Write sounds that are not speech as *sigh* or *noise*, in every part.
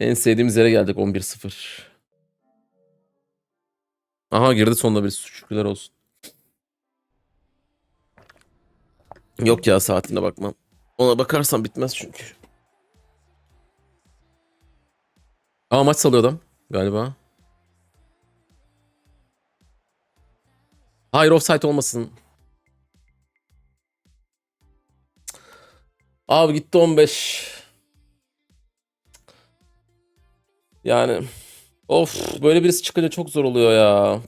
En sevdiğimiz yere geldik 11-0. Aha girdi sonunda bir şükürler olsun. Yok ya saatine bakmam. Ona bakarsam bitmez çünkü. Aa maç salıyor adam galiba. Hayır offside olmasın. Abi gitti 15. Yani of böyle birisi çıkınca çok zor oluyor ya.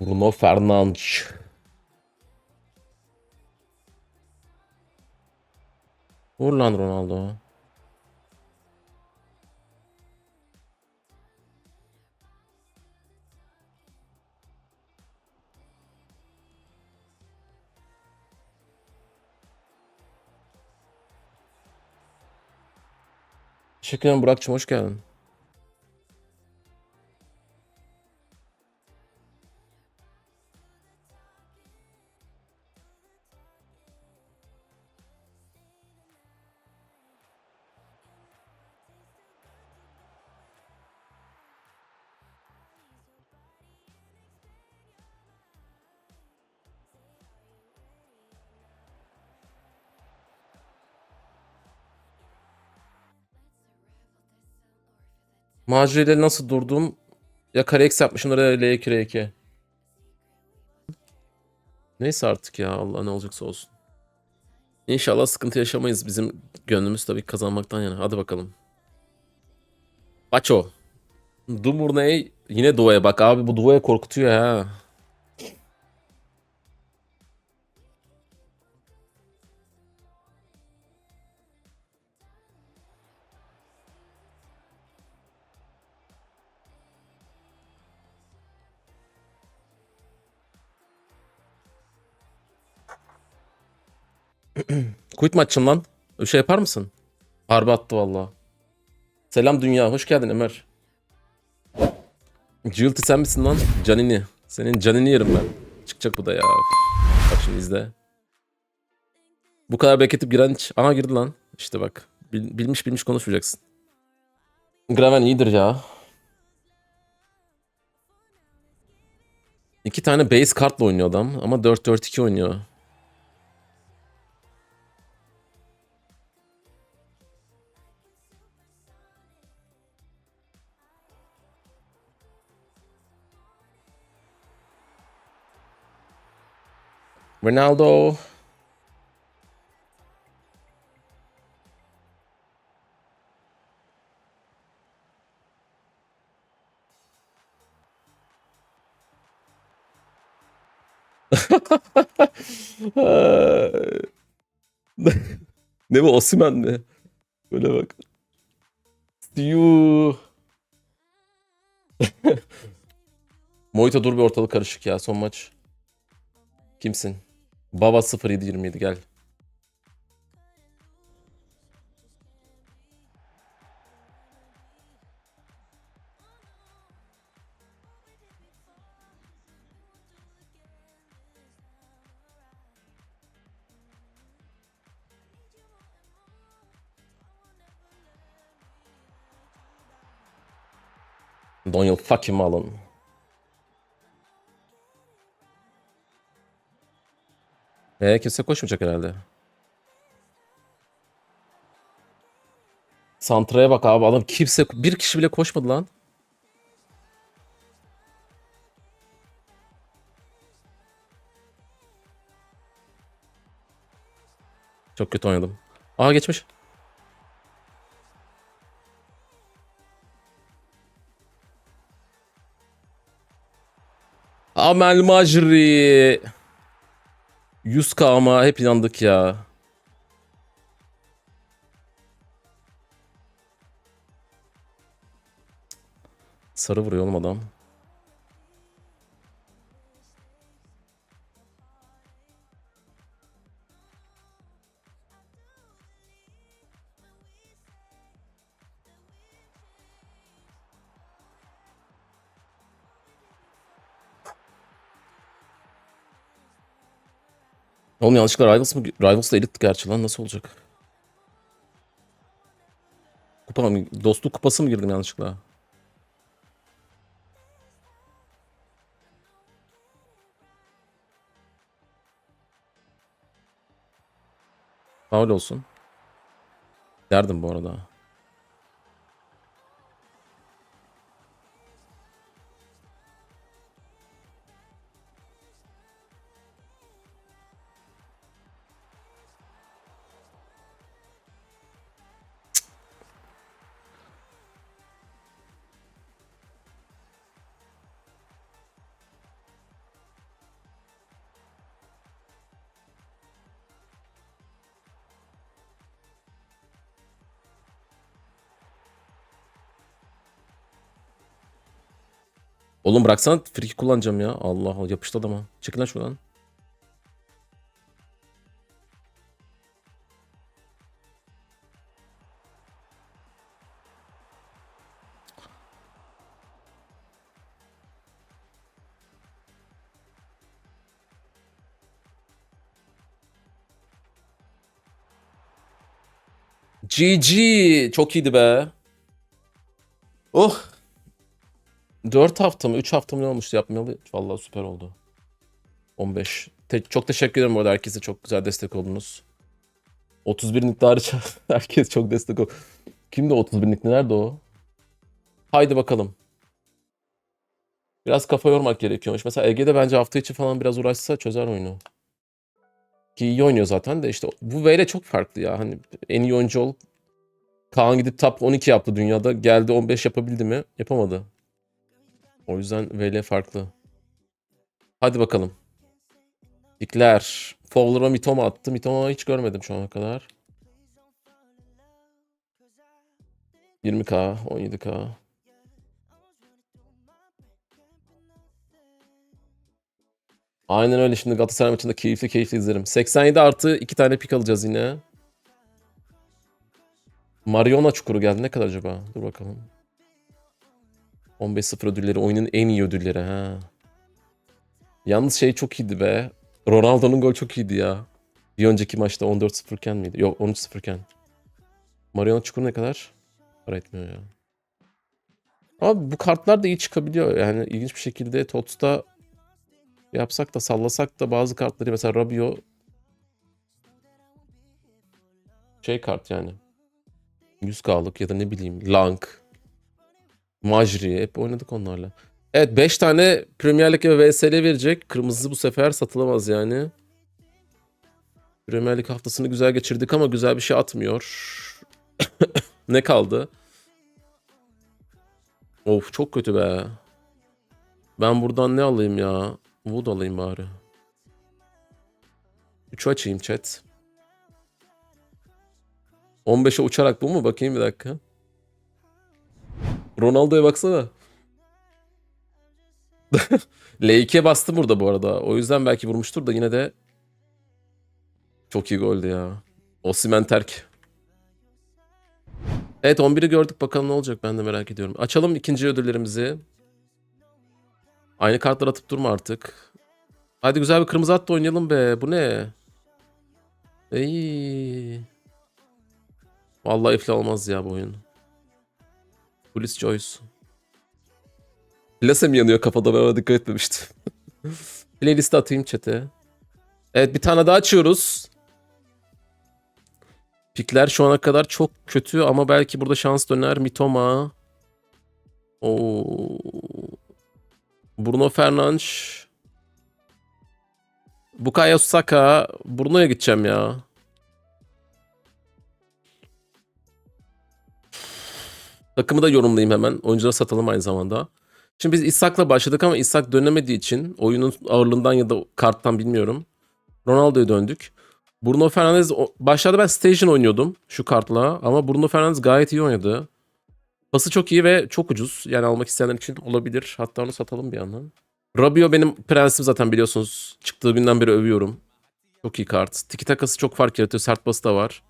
Bruno Fernandes. Vur lan Ronaldo. Teşekkür ederim Burak'cığım hoş geldin. Macide nasıl durdum? Ya kare X yapmışım da L2 R2. Neyse artık ya Allah ne olacaksa olsun. İnşallah sıkıntı yaşamayız. Bizim gönlümüz tabii kazanmaktan yana. Hadi bakalım. Paço. Dumurney yine Dua'ya bak abi bu Dua'ya korkutuyor ha. Quit mi açın lan? Öyle şey yapar mısın? Harbi attı valla. Selam dünya. Hoş geldin Ömer. Jilty sen misin lan? Canini. Senin canini yerim ben. Çıkacak bu da ya. Bak şimdi izle. Bu kadar bekletip giren hiç... Aha girdi lan. İşte bak. Bil- bilmiş bilmiş konuşmayacaksın. Graven iyidir ya. İki tane base kartla oynuyor adam ama 4-4-2 oynuyor. Ronaldo. *laughs* ne bu Osimhen mi? Böyle bak. Yuh. *laughs* Moito dur bir ortalık karışık ya son maç. Kimsin? Baba 0727 gel. Daniel fucking Malone. Ee, kimse koşmayacak herhalde. Santra'ya bak abi adam kimse bir kişi bile koşmadı lan. Çok kötü oynadım. Aa geçmiş. Amel Majri. 100k ama hep inandık ya. Sarı vuruyor oğlum adam. Oğlum yanlışlıkla Rivals mı? Rivals'la elit gerçi lan nasıl olacak? Kupa mı? Dostluk kupası mı girdim yanlışlıkla? Faul olsun. Derdim bu arada. Oğlum bıraksana free kick kullanacağım ya. Allah Allah yapıştı adama. Çekil lan şuradan. GG. Çok iyiydi be. Oh. 4 hafta mı 3 hafta mı ne olmuştu yapmayalı? Vallahi süper oldu. 15. Te- çok teşekkür ederim bu arada herkese çok güzel destek oldunuz. 31 lik hariç herkes çok destek oldu. Kimdi 31 lik nerede o? Haydi bakalım. Biraz kafa yormak gerekiyormuş. Mesela Ege'de bence hafta içi falan biraz uğraşsa çözer oyunu. Ki iyi oynuyor zaten de işte bu V'yle çok farklı ya. Hani en iyi oyuncu ol. Kaan gidip top 12 yaptı dünyada. Geldi 15 yapabildi mi? Yapamadı. O yüzden VL farklı. Hadi bakalım. Dikler. Fowler'a Mitoma attı. Mitoma hiç görmedim şu ana kadar. 20k, 17k. Aynen öyle şimdi Galatasaray maçında keyifli keyifli izlerim. 87 artı 2 tane pik alacağız yine. Mariona çukuru geldi. Ne kadar acaba? Dur bakalım. 15-0 ödülleri oyunun en iyi ödülleri ha. Yalnız şey çok iyiydi be. Ronaldo'nun gol çok iyiydi ya. Bir önceki maçta 14-0 iken miydi? Yok 13-0 iken. Mariano Çukur ne kadar? Para etmiyor ya. Ama bu kartlar da iyi çıkabiliyor. Yani ilginç bir şekilde TOTS'ta yapsak da sallasak da bazı kartları mesela Rabio şey kart yani. 100k'lık ya da ne bileyim Lang Majri hep oynadık onlarla. Evet 5 tane Premier Lig ve VSL verecek. Kırmızı bu sefer satılamaz yani. Premier Lig haftasını güzel geçirdik ama güzel bir şey atmıyor. *coughs* ne kaldı? Of çok kötü be. Ben buradan ne alayım ya? Wood alayım bari. 3 açayım chat. 15'e uçarak bu mu? Bakayım bir dakika. Ronaldo'ya baksana. *laughs* L2'ye bastım burada bu arada. O yüzden belki vurmuştur da yine de çok iyi goldü ya. Osimhen terk. Evet 11'i gördük bakalım ne olacak ben de merak ediyorum. Açalım ikinci ödüllerimizi. Aynı kartlar atıp durma artık. Hadi güzel bir kırmızı at da oynayalım be. Bu ne? Ey. Vallahi iflah olmaz ya bu oyun. Police Choice. Plase mi yanıyor kafada ben ona dikkat etmemiştim. *laughs* Playlist'e atayım chat'e. Evet bir tane daha açıyoruz. Pikler şu ana kadar çok kötü ama belki burada şans döner. Mitoma. Oo. Bruno Fernandes. Bukayo Saka. Bruno'ya gideceğim ya. Takımı da yorumlayayım hemen. Oyuncuları satalım aynı zamanda. Şimdi biz İshak'la başladık ama İshak dönemediği için oyunun ağırlığından ya da karttan bilmiyorum. Ronaldo'ya döndük. Bruno Fernandes başlarda ben Station oynuyordum şu kartla ama Bruno Fernandes gayet iyi oynadı. Pası çok iyi ve çok ucuz. Yani almak isteyenler için olabilir. Hatta onu satalım bir yandan. Rabio benim prensim zaten biliyorsunuz. Çıktığı günden beri övüyorum. Çok iyi kart. Tiki takası çok fark yaratıyor. Sert bası da var.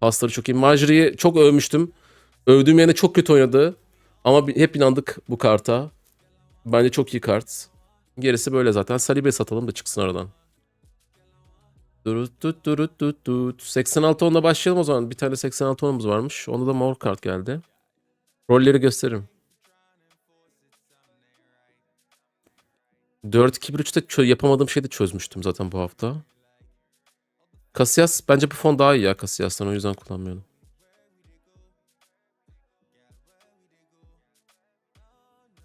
Pasları çok iyi. Majri'yi çok övmüştüm. Övdüğüm yerine çok kötü oynadı. Ama hep inandık bu karta. Bence çok iyi kart. Gerisi böyle zaten. Salibe satalım da çıksın aradan. Durut tut durut tut tut. 86 onla başlayalım o zaman. Bir tane 86 onumuz varmış. Onda da mor kart geldi. Rolleri gösteririm. 4-2-1-3'te çö- yapamadığım şeyi de çözmüştüm zaten bu hafta. Casillas bence bu fon daha iyi ya Casillas'tan o yüzden kullanmıyorum.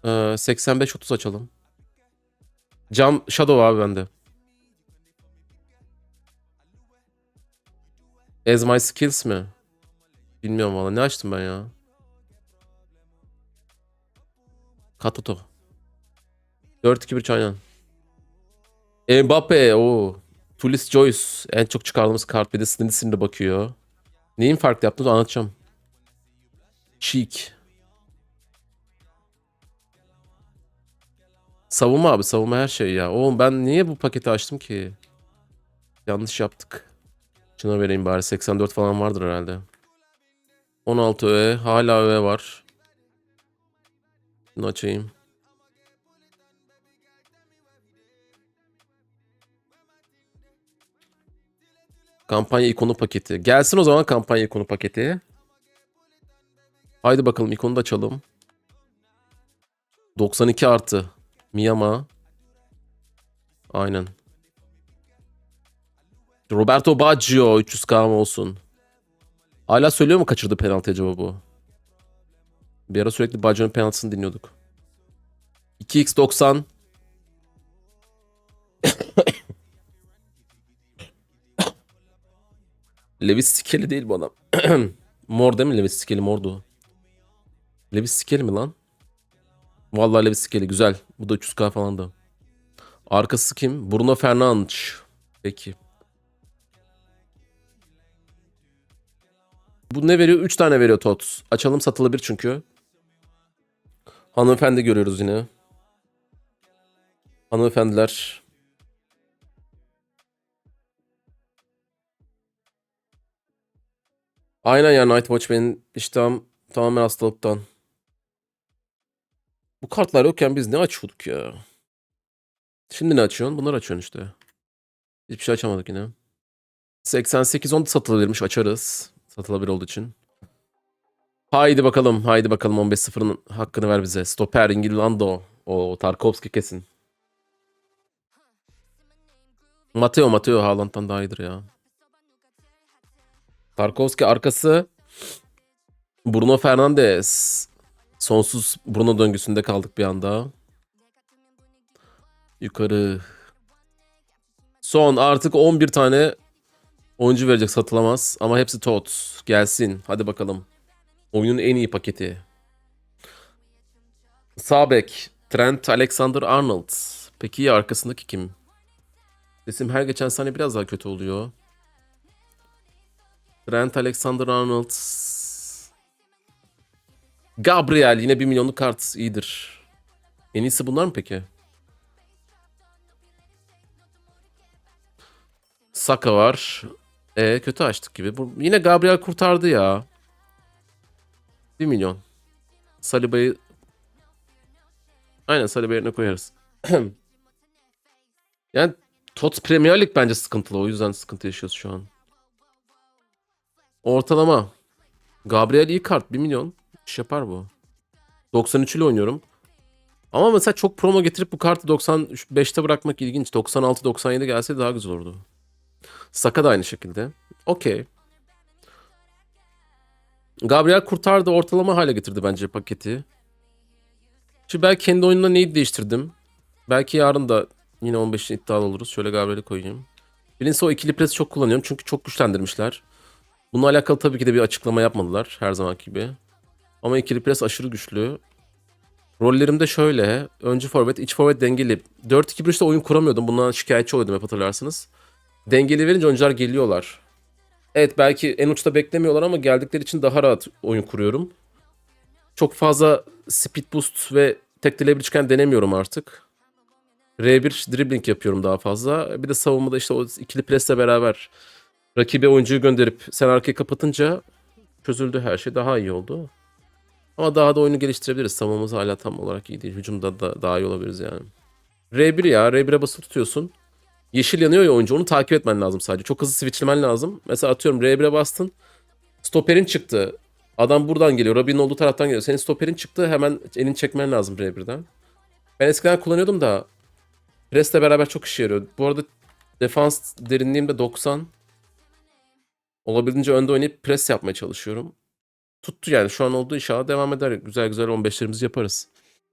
Ee, 85-30 açalım. Cam Shadow abi bende. As My Skills mi? Bilmiyorum valla. Ne açtım ben ya? Katoto. 4-2-1 aynen. Mbappe. o. Tulis Joyce. En çok çıkardığımız kart. Bir de sinirli sinirli bakıyor. Neyin farklı yaptığını anlatacağım. Cheek. Savunma abi. Savunma her şey ya. Oğlum ben niye bu paketi açtım ki? Yanlış yaptık. Şuna vereyim bari. 84 falan vardır herhalde. 16 öğe. Hala öğe var. Şunu açayım. Kampanya ikonu paketi. Gelsin o zaman kampanya ikonu paketi. Haydi bakalım ikonu da açalım. 92 artı. Miyama. Aynen. Roberto Baggio 300k mı olsun? Hala söylüyor mu kaçırdı penaltı acaba bu? Bir ara sürekli Baggio'nun penaltısını dinliyorduk. 2x90. Levis Skeli değil bu adam. *coughs* Mor değil mi Levis Skeli mordu. Levis Skeli mi lan? Vallahi Levis Skeli güzel. Bu da 300k falan da. Arkası kim? Bruno Fernandes. Peki. Bu ne veriyor? 3 tane veriyor Tots. Açalım satılabilir çünkü. Hanımefendi görüyoruz yine. Hanımefendiler. Aynen ya Night Watch benim iştahım tamamen hastalıktan. Bu kartlar yokken biz ne açıyorduk ya? Şimdi ne açıyorsun? Bunları açıyorsun işte. Hiçbir şey açamadık yine. 88 10 da satılabilirmiş açarız. Satılabilir olduğu için. Haydi bakalım. Haydi bakalım 15-0'ın hakkını ver bize. Stoper İngilando. O Tarkovski kesin. Mateo Mateo Haaland'dan daha iyidir ya. Tarkovski arkası Bruno Fernandes. Sonsuz Bruno döngüsünde kaldık bir anda. Yukarı. Son artık 11 tane oyuncu verecek satılamaz. Ama hepsi TOT. Gelsin. Hadi bakalım. Oyunun en iyi paketi. Sağ bek. Trent Alexander-Arnold. Peki ya arkasındaki kim? Resim her geçen saniye biraz daha kötü oluyor. Trent Alexander-Arnold. Gabriel yine 1 milyonluk kart iyidir. En iyisi bunlar mı peki? Saka var. E kötü açtık gibi. Bu, yine Gabriel kurtardı ya. 1 milyon. Saliba'yı Aynen Saliba yerine koyarız. *clears throat* yani Tot Premier Lig bence sıkıntılı. O yüzden sıkıntı yaşıyoruz şu an. Ortalama. Gabriel iyi kart. 1 milyon. İş yapar bu. 93 ile oynuyorum. Ama mesela çok promo getirip bu kartı 95'te bırakmak ilginç. 96-97 gelse daha güzel olurdu. Saka da aynı şekilde. Okey. Gabriel kurtardı. Ortalama hale getirdi bence paketi. Şimdi belki kendi oyunumda neyi değiştirdim. Belki yarın da yine 15'in iddialı oluruz. Şöyle Gabriel'i koyayım. Birincisi o ikili presi çok kullanıyorum. Çünkü çok güçlendirmişler. Bununla alakalı tabii ki de bir açıklama yapmadılar. Her zaman gibi. Ama ikili pres aşırı güçlü. Rollerim de şöyle. Öncü forvet, iç forvet dengeli. 4-2-1-3'te oyun kuramıyordum. Bundan şikayetçi oluyordum hep hatırlarsınız. Dengeli verince oyuncular geliyorlar. Evet belki en uçta beklemiyorlar ama geldikleri için daha rahat oyun kuruyorum. çok fazla speed boost ve tek çıkan denemiyorum artık. R1 dribbling yapıyorum daha fazla. Bir de savunmada işte o ikili presle beraber rakibe oyuncuyu gönderip sen arkayı kapatınca çözüldü her şey. Daha iyi oldu. Ama daha da oyunu geliştirebiliriz. Savunmamız hala tam olarak iyi değil. Hücumda da daha iyi olabiliriz yani. R1 ya. R1'e basılı tutuyorsun. Yeşil yanıyor ya oyuncu. Onu takip etmen lazım sadece. Çok hızlı switchlemen lazım. Mesela atıyorum R1'e bastın. Stoperin çıktı. Adam buradan geliyor. Robin'in olduğu taraftan geliyor. Senin stoperin çıktı. Hemen elini çekmen lazım R1'den. Ben eskiden kullanıyordum da Press'le beraber çok işe yarıyor. Bu arada defans derinliğim de 90. Olabildiğince önde oynayıp pres yapmaya çalışıyorum. Tuttu yani şu an olduğu inşallah devam eder. Güzel güzel 15'lerimizi yaparız.